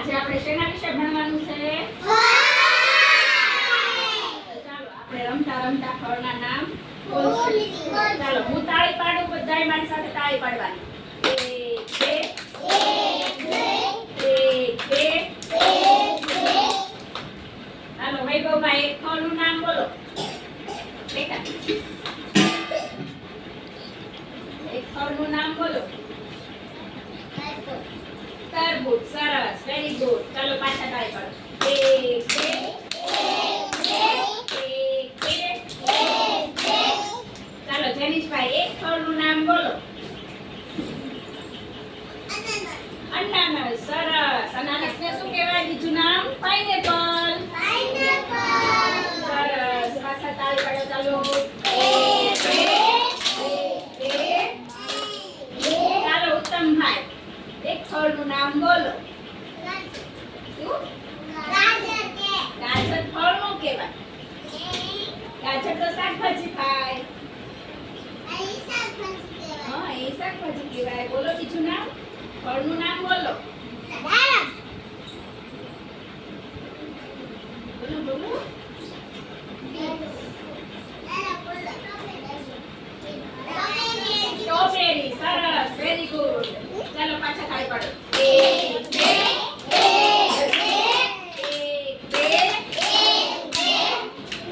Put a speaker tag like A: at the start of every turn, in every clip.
A: આજે આપણે શેના વિશે ભણવાનું છે? ચાલો આપણે રમતા રમતા ફળના નામ બોલશું. ચાલો હું તાળી પાડું બધાય મારી સાથે તાળી પાડવાની. એક બે એક બે. ચાલો વૈભવભાઈ એક ફળનું નામ બોલો બેટા એક ફળનું નામ બોલો તરબૂચ સરસ વેરી ગુડ ચાલો પાછા તાળી પાડો એક બે એક બે ચાલો, જનીશભાઈ, એક ફળનું નામ બોલો. અનાનસ. સરસ. અનાનસને શું કહેવાય? બીજું નામ? પાઇનેપલ સરસ. પાછા તાળી પાડો ચાલો. ચાલો, ઉત્તમભાઈ, એક ફળનું નામ બોલો શું ગાજર ફળનું કહેવાય ગાજર તો શાકભાજી ખાય હા એ શાકભાજી કહેવાય બોલો બીજું નામ ફળનું નામ બોલો. બોલો બોલો. સ્ટ્રોબેરી સરસ વેરી ગુડ ચાલો પાછા ખાઈ પાડો. એક બે એક બે એક બે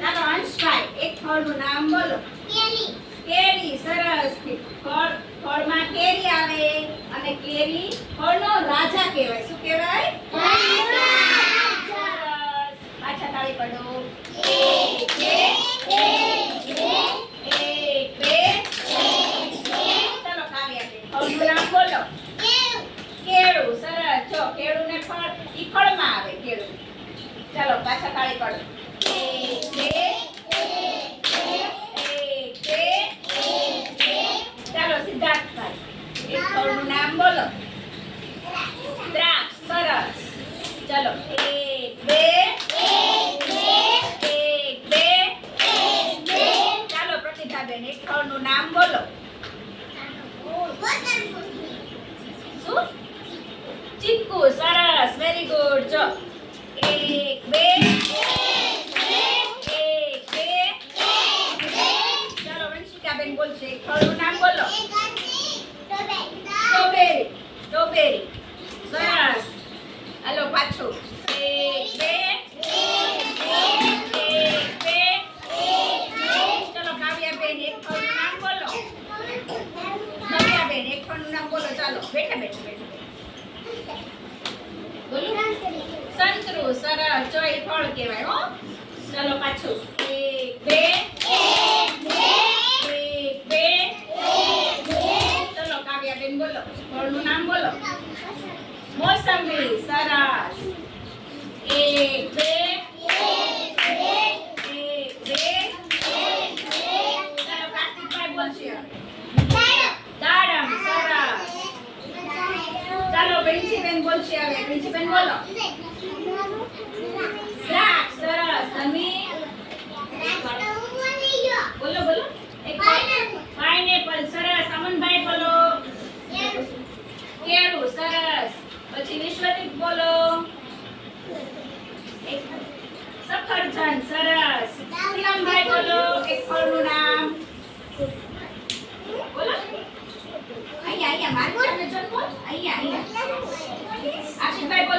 A: ચાલો અંશભાઈ એક ફળનું નામ બોલો. કેરી સરસ. ફળ ફળમાં કેરી આવે. અને કેરી ફળનો રાજા કહેવાય. શું કહેવાય? પાછા તાળી પાડો. એક બે એક બે એક બોલો. કેળું. સરસ. જો કેળું ને ફળ, ઈ આવે, કેળું. ચાલો, પાછા તાળી પાડો એક બે એક બે ચાલો સિદ્ધાર્થભાઈ એક ફળનું નામ બોલો. દ્રાક્ષ સરસ. ચાલો. એક, બે. એક, બે. ચાલો, પ્રતિભાબેન એક ફળનું નામ બોલો. શું? ચીકુ સરસ. વેરી ગુડ ચો. એક, બે. એક, બે. ચાલો, વંશિકાબેન બોલશે. એક ફળનું નામ બોલો સ્ટ્રોબેરી સ્ટ્રોબેરી સરસ હાલો પાછું એક બે એક બે ચાલો કાવ્યાબેન એક ફળનું નામ બોલો નવ્યાબેન એક ફળનું નામ બોલો ચાલો બેઠા બેઠા બેઠા બોલો સંતરુ સરસ જો એ ફળ કહેવાય હો ચાલો પાછું એક બે એક બે ચાલો કાવ્યાબેન બોલો ફળનું નામ બોલો મોસંબી સરસ એક બે એક બે ચાલો કાર્તિકભાઈ બોલશે હવે. દાડમ સરસ ચાલો પ્રિન્સીબેન બોલશે હવે પ્રિન્સીબેન બોલો દ્રાક્ષ સરસ તમે બોલો બોલો એક પાઇનેપલ સરસ અમનભાઈ બોલો કેળું સરસ પછી વિશ્વદીપ બોલો એક સફરજન સરસ શિવમભાઈ બોલો એક ફળનું નામ બોલો અહીંયા અહીંયા મારી સામે જો બોલ અહીંયા અહીંયા આશિષભાઈ બોલો આપણે બોલો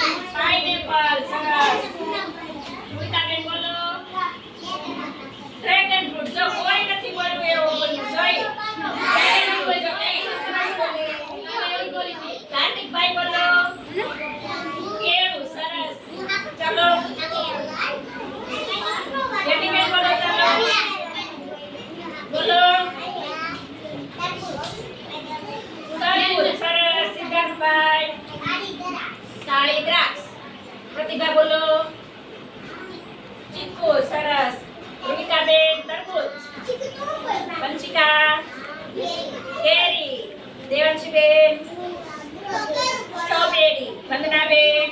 A: para પ્રતિભા બોલો. ચીકુ સરસ. ભૂમિકાબેન તરબૂચ. પંચિકા કેરી. દેવાંશીબેન. સ્ટ્રોબેરી. વંદના બેન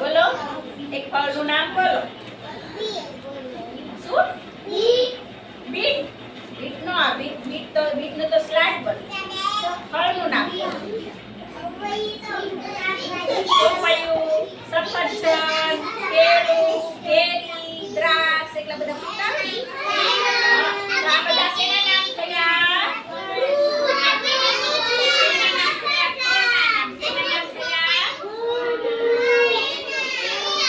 A: બોલો. એક ફળનું નામ બોલો. બીટ બીટ નો આ બીટ બીટ તો બીટ નો તો સ્લાઇડ kita bedah